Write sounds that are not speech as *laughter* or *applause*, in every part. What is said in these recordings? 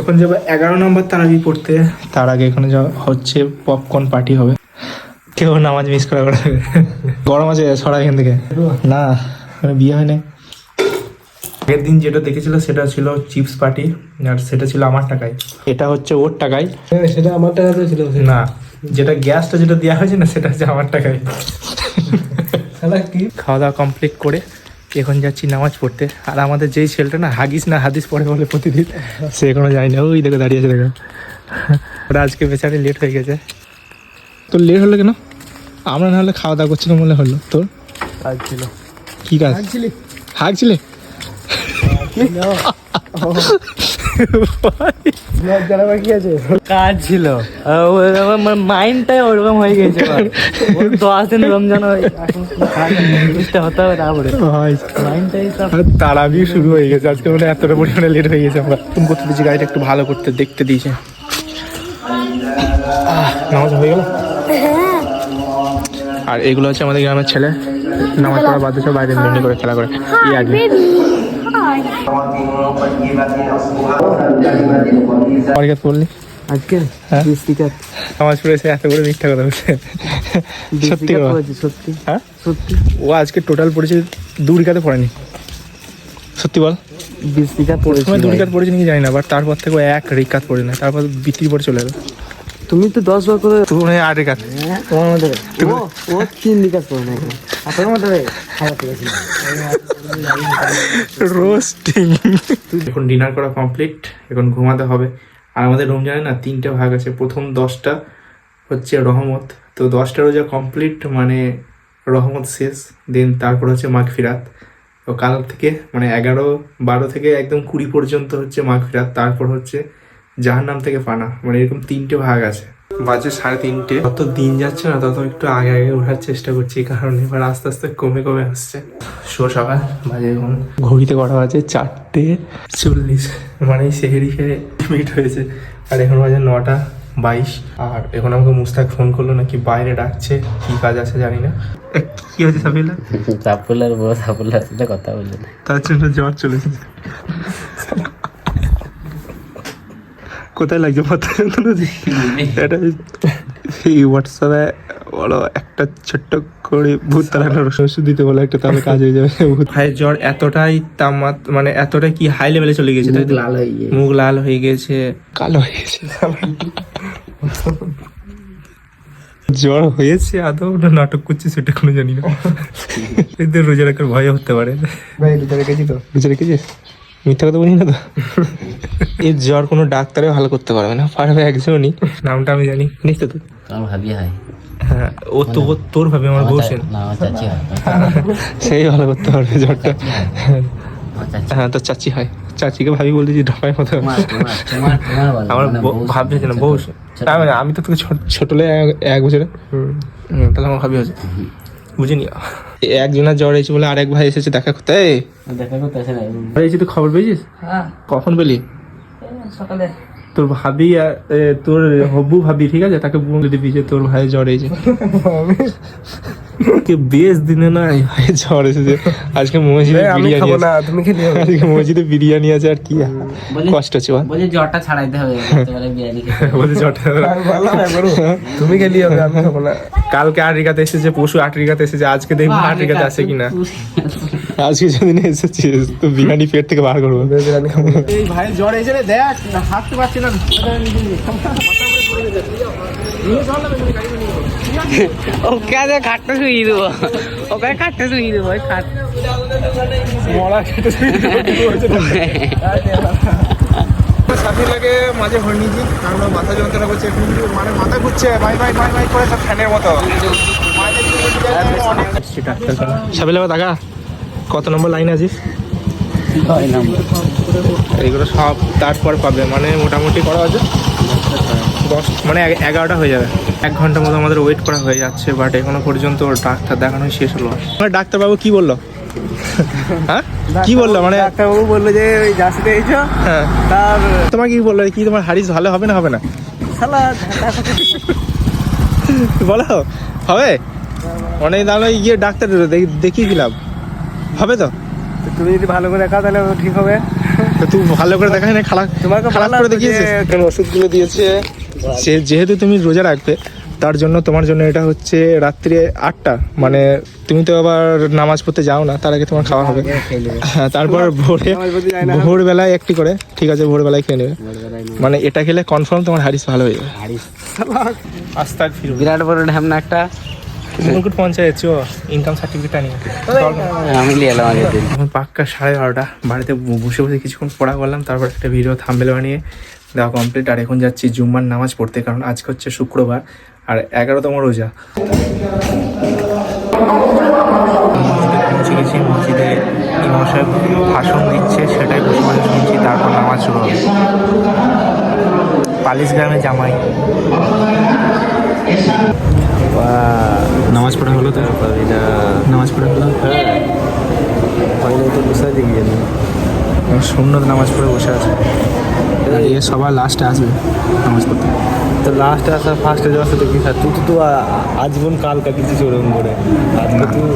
এখন যাব এগারো নম্বর তারাবি পড়তে। তার আগে এখানে যা হচ্ছে পপকর্ন পার্টি হবে। কেউ নামাজ মিস করা করে গরম আছে ছড়া এখান থেকে। না মানে বিয়ে হয় নাই। আগের দিন যেটা দেখেছিল সেটা ছিল চিপস পার্টি আর সেটা ছিল আমার টাকায়। এটা হচ্ছে ওর টাকায়। সেটা আমার টাকাতে ছিল। না যেটা গ্যাসটা যেটা দেওয়া হয়েছে না সেটা হচ্ছে আমার টাকায়। খাওয়া দাওয়া কমপ্লিট করে এখন যাচ্ছি নামাজ পড়তে। আর আমাদের যেই ছেলেটা না হাগিস না হাদিস পড়ে বলে প্রতিদিন সে এখনও যায় না ওই দেখো দাঁড়িয়ে আছে দেখো। ওরা আজকে বেচারে লেট হয়ে গেছে। তোর লেট হলো কেন? আমরা না হলে খাওয়া দাওয়া করছিলাম বলে হলো। তোর? কাজ ছিল কি কাজ? হাগছিলে? হাগছিলে? *laughs* কাজ ছিল। মাইন্ডটাই ওরকম হয়ে গেছে। দশ দিন রমজান হয়, হতে হবে তারপরে। তারাবি শুরু হয়ে গেছে। আজকে মানে এতটা পরিমাণে লেট হয়ে গেছে। আমরা তুমি করতে দিয়েছি গাড়িটা একটু ভালো করতে দেখতে দিয়েছে। আহ, নামাজ হয়ে গেল? আর এগুলো হচ্ছে আমাদের গ্রামের ছেলে। নামাজ পড়া বাদ সব বাইরে করে খেলা করে। কি আগে। আজকে? বৃষ্টিকাত নামাজ এত করে মিথ্যা কথা বলছে সত্যি বৃষ্টিকাত কথা। পড়েছে সত্যি হ্যাঁ সত্যি ও আজকে টোটাল পড়েছে দু রিকাতে পড়েনি সত্যি বল বৃষ্টিকাত পড়েছে প্রথমে দু ভাই। রিকাত পড়েছে নাকি জানি না বাট তারপর থেকে এক রিকাত পড়ে না তারপর বিক্রি পরে চলে এলো তুমি তো দশ বার করে হয় আট। রিকাত তোমার মধ্যে ও তিন দিকাত পড়ে না *laughs* এখন মধ্যে রোস্টিং এখন ডিনার করা কমপ্লিট এখন ঘুমাতে হবে। আর আমাদের রমজানে না তিনটে ভাগ আছে। প্রথম দশটা হচ্ছে রহমত। তো দশটা রোজা কমপ্লিট মানে রহমত শেষ। দেন তারপর হচ্ছে মাঘ ফিরাত তো কাল থেকে মানে এগারো বারো থেকে একদম কুড়ি পর্যন্ত হচ্ছে মাঘ ফিরাত তারপর হচ্ছে জাহান্নাম থেকে ফানা মানে এরকম তিনটে ভাগ আছে। বাজে সাড়ে তিনটে। যত দিন যাচ্ছে না তত একটু আগে আগে ওঠার চেষ্টা করছি কারণ এবার আস্তে আস্তে কমে কমে আসছে। শো সকাল বাজে এখন ঘড়িতে করা আছে চারটে। চল্লিশ। মানে সেহেরি খেয়ে মিট হয়েছে। আর এখন বাজে নটা বাইশ। আর এখন আমাকে মুস্তাক ফোন করল নাকি বাইরে ডাকছে কি কাজ আছে জানি না। কি হয়েছে সাবিলা সাপুলার বউ সাপুলার সাথে কথা বললে তার জন্য জ্বর চলে এসেছে। কোথায় লাগছে মাথা এটা এই হোয়াটসঅ্যাপে বলো একটা ছোট্ট করে ভূত তাড়ানোর ওষুধ। দিতে বলে একটা তাহলে কাজ হয়ে যাবে। ভাইয়ের জ্বর এতটাই তামাত মানে এতটাই কি হাই লেভেলে চলে গেছে তো? লাল হয়ে গিয়ে মুখ লাল হয়ে গেছে। কালো হয়ে গেছে। জ্বর হয়েছে আদৌ? না নাটক করছে সেটা কোনো জানি না। এদের রোজা রাখার ভয় হতে পারে। ভাই দুটো রেখেছি তো। রোজা রেখেছিস? মিথ্যা কথা বলি না তো? এর জ্বর কোনো ডাক্তারে ভালো করতে পারবে না পারবে একজনই। নামটা আমি জানি। জানিস তো? আমার ভাবি হয় হ্যাঁ ও তো ও তোর ভাবে আমার বউ সেন না আমার চাচি হয়। সেই ভালো করতে পারবে জ্বরটা। হ্যাঁ। তো চাচি। হয় চাচিকে ভাবি বলতে যে ঢাকায় মতো। আমার মানে বউ- বউ ভাবছে না বউ ছোট- না, আমি- আমি তো তোকে ছোট- এক- এক বছরে। হুম, তাহলে আমার ভাবি হচ্ছে বুঝিনি একজনের জ্বর হয়েছে বলে আরেক ভাই এসেছে দেখা করতে। দেখা করতে আসে না। এসে তুই খবর পেয়েছিস? হ্যাঁ। কখন পেলি? সকালে। তোর ভাবি আর তোর হব্বু ভাবি ঠিক আছে? তাকে বলে দিবি যে তোর ভাই জ্বর হয়েছে কে বেশ দিনে না ভাই জ্বর এসেছে। আজকে মসজিদে বিরিয়ানি আছে। না তুমি খেলি আজকে মসজিদে বিরিয়ানি আছে আর কি। কষ্ট আছে বল। জ্বরটা ছাড়াইতে হবে বিরিয়ানি খেতে বলে জ্বরটা বললাম একবারও তুমি খেলি হবে আমি খাব না। কালকে আট রিগাতে এসেছে পশু আট রিগাতে এসেছে আজকে দেখব আট রিগাতে আসে কিনা। আজকে যদি এসেছিস তো বিরিয়ানি পেট থেকে বার করব। এই ভাই জ্বর এসে দেখ হাঁটতে পারছি না। ওকে আজ খাটটা শুয়ে দেবো। ওকে খাটটা শুয়ে দেবো ওই খাট। মরা সাথে লাগে মাঝে ভরে নিয়েছি কারণ মাথা যন্ত্রণা করছে মানে মাথা ঘুরছে বাই বাই বাই বাই করে সব ফ্যানের মতো। সাবিলা দেখা কত নম্বর লাইন আছিস? ছয় নম্বর। এইগুলো সব তারপর পাবে মানে মোটামুটি করা আছে দশ মানে এগারোটা হয়ে যাবে। এক ঘণ্টা মতো আমাদের ওয়েট করা হয়ে যাচ্ছে বাট এখনও পর্যন্ত ডাক্তার দেখানো শেষ হলো। মানে ডাক্তারবাবু কি বলল? *laughs* হ্যাঁ? কি বলল? মানে ডাক্তারবাবু বলল যে ওই জার্সিতে এসো হ্যাঁ। তার তোমার কি বলল? কি তোমার হারিস ভালো হবে না হবে না? শালা বলো হবে? অনেক দাম গিয়ে ডাক্তার দেখ- দেখিয়ে দিলাম। হবে তো? তুমি যদি ভালো করে দেখা তাহলে ঠিক হবে। তো তুই ভালো করে দেখাই না খারাপ তোমাকে খারাপ করে যে- এখানে ওষুধগুলো দিয়েছে। সে যেহেতু তুমি রোজা রাখবে তার জন্য তোমার জন্য এটা হচ্ছে রাত্রে আটটা। মানে তুমি তো আবার নামাজ পড়তে যাও না তার আগে তোমার খাওয়া হবে। হ্যাঁ তারপর ভোরে। ভোরবেলায় একটি করে ঠিক আছে ভোরবেলায় খেয়ে নেবে। মানে এটা খেলে কনফার্ম তোমার হারিস ভালো হয়ে যাবে। বিরাট বড় ঢ্যামনা একটা মুকুট পঞ্চায়েত ইনকাম সার্টিফিকেটটা নিয়ে। আমি নিয়ে এলাম আগের দিন। এখন পাক্কা সাড়ে বারোটা বাড়িতে বসে বসে কিছুক্ষণ পড়া করলাম তারপর একটা ভিডিও থাম্বেল বানিয়ে দেওয়া কমপ্লিট আর এখন যাচ্ছি জুম্মার নামাজ পড়তে কারণ আজকে হচ্ছে শুক্রবার আর এগারোতম রোজা। গেছি মসজিদে ইমাম সাহেব ভাষণ দিচ্ছে সেটাই বসে বসে শুনছি তারপর নামাজ শুরু হবে। পালিশ গ্রামে জামাই। নামাজ পড়া হলো তো নামাজ পড়া হলো তো জানি শূন্য নামাজ পড়ে বসে আছে এ সবার লাস্টে আসবে নামাজ পড়তে তো লাস্টে আসা ফার্স্টে যাওয়ার সাথে কি তুই তো তো আজীবন কাল কাটিয়েছিস ওরকম করে আজকে তুই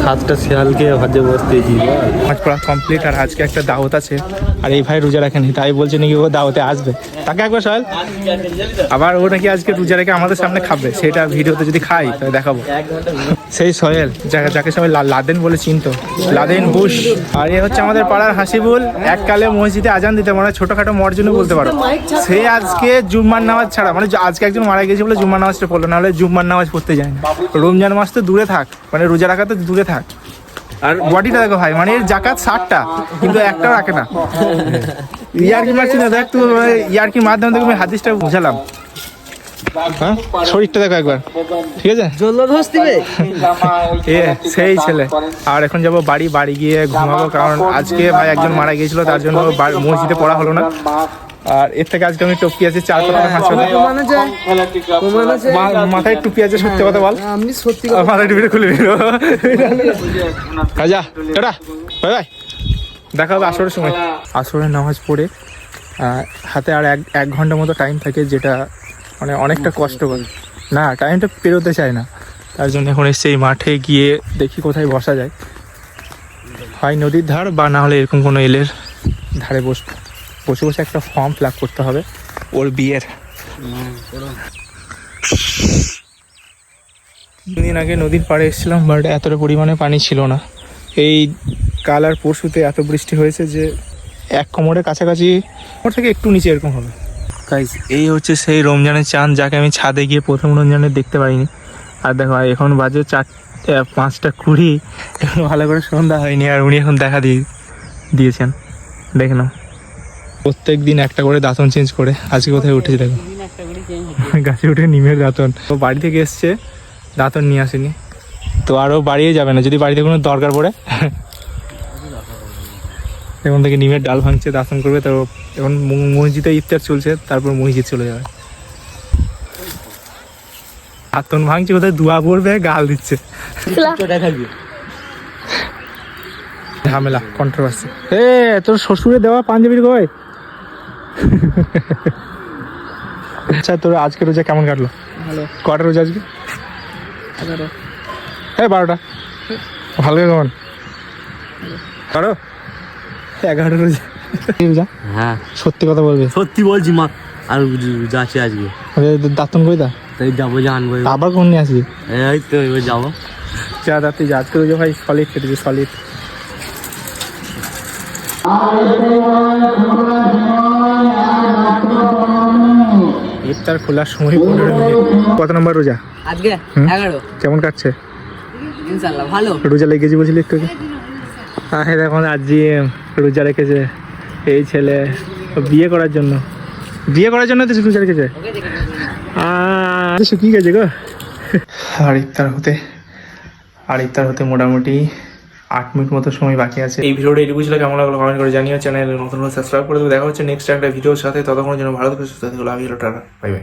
সাতটা শিয়ালকে হজে বসতেছি নামাজ পড়া কমপ্লিট আর আজকে একটা দাওয়াত আছে আর এই ভাই রোজা রাখেনি, তাই বলছে নাকি ও দাওয়াতে আসবে। তাকে একবার সবাই আবার ও নাকি আজকে রোজা রেখে আমাদের সামনে খাবে, সেটা ভিডিওতে যদি খাই, তাহলে দেখাবো। সেই সোহেল, যাকে যাকে সবাই লাদেন বলে চিনতো। Laden Bush. আর এ হচ্ছে আমাদের পাড়ার হাসিবুল। এককালে মসজিদে আজান দিতে মানে ছোটখাটো মর্জনও বলতে পারো। সে আজকে জুম্মার নামাজ ছাড়া মানে আজকে একজন মারা গেছে বলে জুম্মার নামাজটা পড়ল, নাহলে জুম্মার নামাজ পড়তে যায় না। রমজান মাস তো দূরে থাক মানে রোজা রাখা তো দূরে থাক। আর বডিটা দেখো ভাই মানে এর জাকাত ষাটটা কিন্তু একটাও রাখে না। ইয়ারকি মারছি না? দেখ তুই ইয়ারকির মাধ্যমে তোকে আমি হাদিসটা বুঝালাম। হ্যাঁ? শরীরটা দেখো একবার। ঠিক আছে? জল্লো ধস দিবে এ সেই ছেলে। আর এখন যাব বাড়ি বাড়ি গিয়ে ঘুমাবো কারণ আজকে ভাই একজন মারা গিয়েছিল তার জন্য মসজিদে পড়া হলো না। আর এর থেকে আজকে আমি টপকি আছে চার কথা কথা মানে মানে মাথায় টুপি আছে সত্যি কথা বল। আমি সত্যি আর মাথায় টুপিটা খুলে নিল। রাজা টাটা। Bye bye. দেখা হবে আসরের সময়। আসরের নামাজ পড়ে হাতে আর এক এক ঘণ্টা মতো টাইম থাকে যেটা মানে অনেকটা কষ্টকর। না টাইমটা পেরোতে চায় না। তার জন্য এখন এই মাঠে গিয়ে দেখি কোথায় বসা যায়। হয় নদীর ধার বা না হলে এরকম কোনো এলের ধারে বসবো। বসে বসে একটা ফর্ম ফিল করতে হবে, ওর বিয়ের। দিন আগে নদীর পাড়ে এসেছিলাম বাট এতটা পরিমাণে পানি ছিল না। এই কাল আর পরশুতে এত বৃষ্টি হয়েছে যে এক কোমরের কাছাকাছি ওর থেকে একটু নিচে এরকম হবে। গাইস এই হচ্ছে সেই রমজানের চাঁদ, যাকে আমি ছাদে গিয়ে প্রথম রমজানে দেখতে পারিনি আর দেখো এখন বাজে চারটে, পাঁচটা কুড়ি। এখন ভালো করে সন্ধ্যা হয়নি, আর উনি এখন দেখা দিয়ে দিয়েছেন। দেখে নাও। প্রত্যেক দিন একটা করে দাঁতন চেঞ্জ করে। আজকে কোথায় উঠেছে দেখো। গাছে উঠে নিমের দাঁতন। তো বাড়ি থেকে এসছে, দাঁতন নিয়ে আসেনি। তো আরও বাড়িয়ে যাবে না, যদি বাড়িতে কোনো দরকার পড়ে। এখন থেকে নিমের ডাল ভাঙছে, দাঁতন করবে, তো এখন মসজিদে ইফতার চলছে, তারপর মসজিদ চলে যাবে। দাঁতন ভাঙছে, কোথায় দুয়া পড়বে, গাল দিচ্ছে। ঝামেলা কন্ট্রোভার্সি এ, তোর শ্বশুরে দেওয়া পাঞ্জাবির গয়? আচ্ছা তোর আজকে রোজা কেমন কাটলো? ভালো। কটা রোজা আজকে? এগারো। হ্যাঁ বারোটা। ভালো কেমন বারো? এগারোটা রোজা। রোজা? হ্যাঁ। সত্যি কথা বলবে? সত্যি বলছি মা। আর যাচ্ছি আজকে। দাঁতন কই দা তাই যাব জানব আবার কোন নিয়ে আসবি? এই তো এবার যাব। যা দা তুই যা আজকে রোজা ভাই সলিড কেটেছে সলিড ইফতার খোলার সময় পনেরো মিনিট। কত নম্বর রোজা? আজকে? এগারো। কেমন কাটছে? ইনশাল্লাহ ভালো। রোজা লেগেছি বলছিলি একটু হ্যাঁ দেখুন আজ রোজা রেখেছে এই ছেলে। বিয়ে করার জন্য। বিয়ে করার জন্য তো রোজা রেখেছে? শুকিয়ে গেছে গো? আর ইফতার হতে আর ইফতার হতে মোটামুটি আট মিনিট মতো সময় বাকি আছে। এই ভিডিওটা এটুকু ছিল। কেমন লাগল কমেন্ট করে জানিও। চ্যানেল নতুন সাবস্ক্রাইব করে দেবো। দেখা হচ্ছে নেক্সট একটা ভিডিওর সাথে। ততক্ষণের জন্য ভালো থেকে সুস্থ থেকে। লাভ টাটা। Bye bye